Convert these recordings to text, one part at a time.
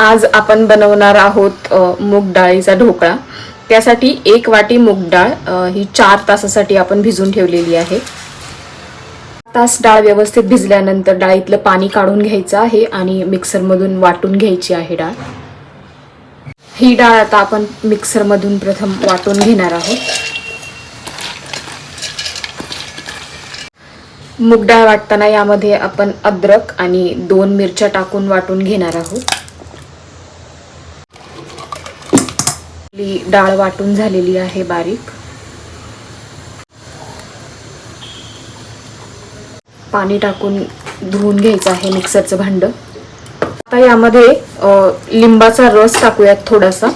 आज आपण बनवणार आहोत मूग डाळीचा ढोकळा. त्यासाठी एक वाटी मूग डाळ ही चार तासासाठी आपण भिजून ठेवलेली आहे. तास डाळ व्यवस्थित भिजल्यानंतर डाळीतलं पाणी काढून घ्यायचं आहे आणि मिक्सरमधून वाटून घ्यायची आहे डाळ. ही डाळ आता आपण मिक्सरमधून प्रथम वाटून घेणार आहोत. मूग डाळ वाटताना यामध्ये आपण अद्रक आणि दोन मिरच्या टाकून वाटून घेणार आहोत. डाळ वाटून झालेली आहे बारीक. पाणी टाकून धुवून घ्यायचं आहे मिक्सरचं भांड. आता यामध्ये लिंबाचा रस टाकूयात थोडासा.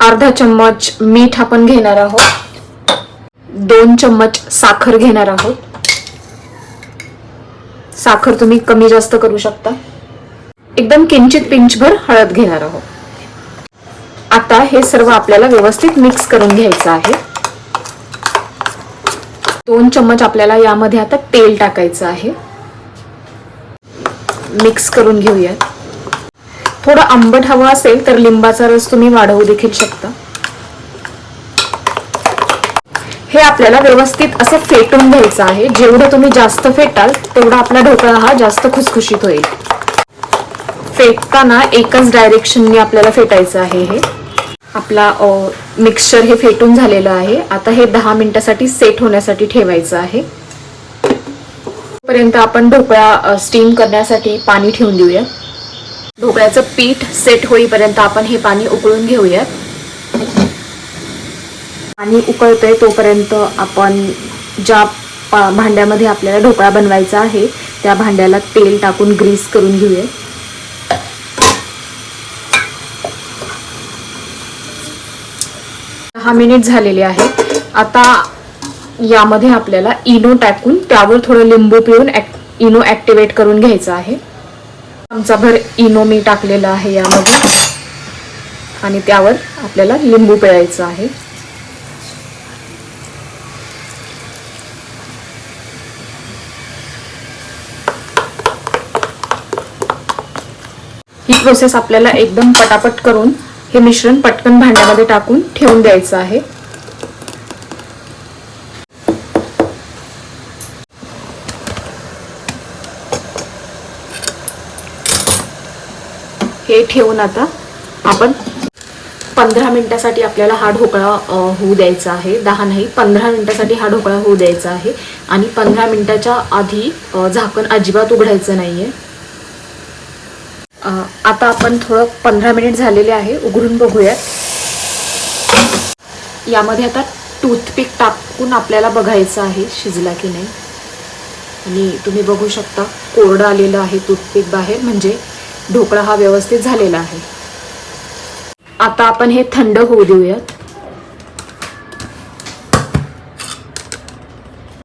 अर्धा चम्मच मीठ आपण घेणार आहोत. दोन चम्मच साखर घेणार आहोत. साखर तुम्ही कमी जास्त करू शकता. एकदम किंचित पिंचभर हळद घेणार आहोत. आता हे सर्व आपल्याला व्यवस्थित मिक्स करून घ्यायचं आहे. दोन चम्मच आपल्याला यामध्ये आता तेल टाकायचं आहे. मिक्स करून घेऊयात. थोडं आंबट हवं असेल तर लिंबाचा रस तुम्ही वाढवू देखील शकता. हे आपल्याला व्यवस्थित असं फेटून घ्यायचं आहे. जेवढं तुम्ही जास्त फेटाल तेवढा आपला ढोकळा हा जास्त खुसखुशीत होईल. फेटताना एकाच डायरेक्शनने आपल्याला फेटायचं आहे हे. आपला मिक्सचर हे फेटून झालेलं आहे. आता हे दहा मिनिटासाठी सेट होण्यासाठी ठेवायचं आहे. पर्यंत आपण ढोकळा स्टीम करण्यासाठी पाणी ठेवून देऊया. ढोकळ्याचं पीठ सेट होईपर्यंत आपण हे पाणी उकळून घेऊयात. पाणी उकळतंय तोपर्यंत आपण ज्या पा- भांड्यामध्ये आपल्याला ढोकळा बनवायचा आहे त्या भांड्याला तेल टाकून ग्रीस करून घेऊया. दहा मिनिट झालेले आहेत. आता यामध्ये आपल्याला इनो टाकून त्यावर थोडं लिंबू पिळून इनो ॲक्टिवेट करून घ्यायचं आहे. आमचा भर इनो मी टाकलेला आहे यामध्ये. आणि त्यावर आपल्याला लिंबू पिळायचं आहे. ही प्रोसेस आपल्याला एकदम पटापट करून हे मिश्रण पटकन भांड्यामध्ये टाकून ठेवून द्यायचं आहे. हे ठेवून आता आपण पंधरा मिनिटासाठी आपल्याला हा ढोकळा होऊ द्यायचा आहे. दहा नाही पंधरा मिनिटासाठी हा ढोकळा होऊ द्यायचा आहे. आणि पंधरा मिनिटाच्या आधी झाकण अजिबात उघडायचं नाहीये. आहे आता आपण थोडं पंधरा मिनिट झालेले आहे उघडून बघूयात. यामध्ये आता टूथपिक टाकून आपल्याला बघायचं आहे शिजला की नाही. आणि तुम्ही बघू शकता कोरडं आलेलं आहे टूथपिक बाहेर म्हणजे ढोकळा हा व्यवस्थित झालेला आहे. आता आपण हे थंड होऊ देऊयात.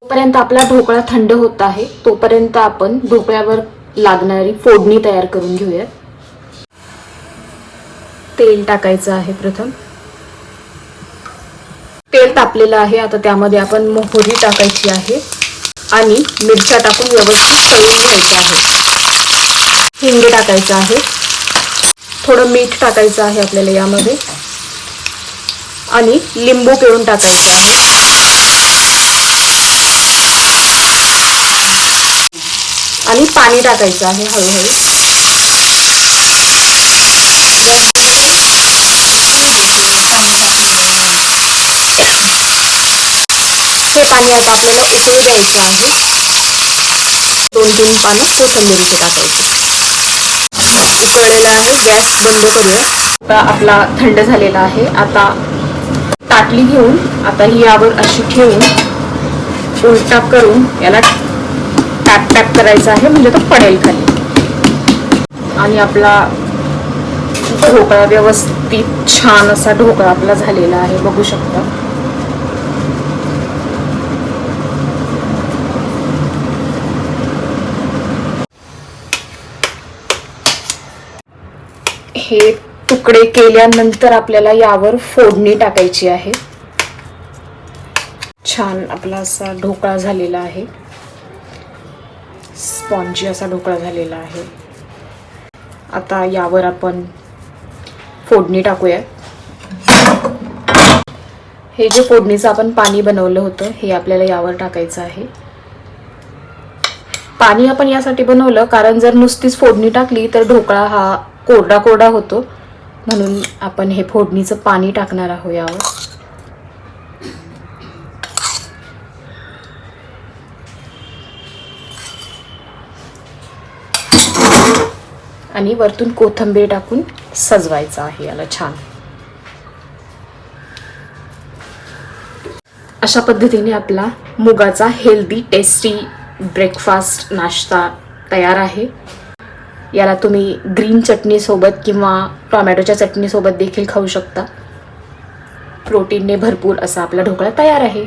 तोपर्यंत आपला ढोकळा थंड होत आहे तोपर्यंत आपण ढोकळ्यावर लागणारी फोडणी तयार करून घेऊयात. तेल टाकायचं आहे प्रथम. तेल तापलेलं आहे आता त्यामध्ये आपण मोहरी टाकायची आहे आणि मिरच्या टाकून व्यवस्थित तळून घ्यायचं आहे हिंग टाकायचं आहे. थोडं मीठ टाकायचं आहे आपल्याला यामध्ये. आणि लिंबू पिळून टाकायचं आहे. आणि पाणी टाकायचं आहे हळूहळू. हे पाणी आता आपल्याला उकळू द्यायचं आहे. दोन तीन पानं कोथिंबीरीचे टाकायची उकळलेलं आहे गॅस बंद करूया आता आपला थंड झालेला आहे. आता ताटली घेऊन आता ही यावर अशी ठेवून उलटा करून याला टॅप टॅप करायचा आहे म्हणजे तो पडेल खाली. आणि आपला ढोकळा व्यवस्थित छान असा ढोकळा आपला झालेला आहे बघू शकता. हे तुकडे केल्यानंतर आपल्याला यावर फोडणी टाकायची आहे. छान आपला असा ढोकळा झालेला आहे. स्पॉन्जी असा ढोकळा झालेला आहे. आता यावर आपण फोडणी टाकूया. हे जे फोडणीचं आपण पाणी बनवलं होतं हे आपल्याला यावर टाकायचं आहे. पाणी आपण यासाठी बनवलं कारण जर नुसतीच फोडणी टाकली तर ढोकळा हा कोरडा कोरडा होतो. म्हणून आपण हे फोडणीचं पाणी टाकणार आहोत यावर. आणि वरतून कोथंबीर टाकून सजवायचं आहे याला छान. अशा पद्धतीने आपला मुगाचा हेल्दी टेस्टी ब्रेकफास्ट नाश्ता तयार आहे. याला तुम्ही ग्रीन चटणीसोबत किंवा टॉमॅटोच्या चटणीसोबत देखील खाऊ शकता. प्रोटीनने भरपूर असा आपला ढोकळा तयार आहे.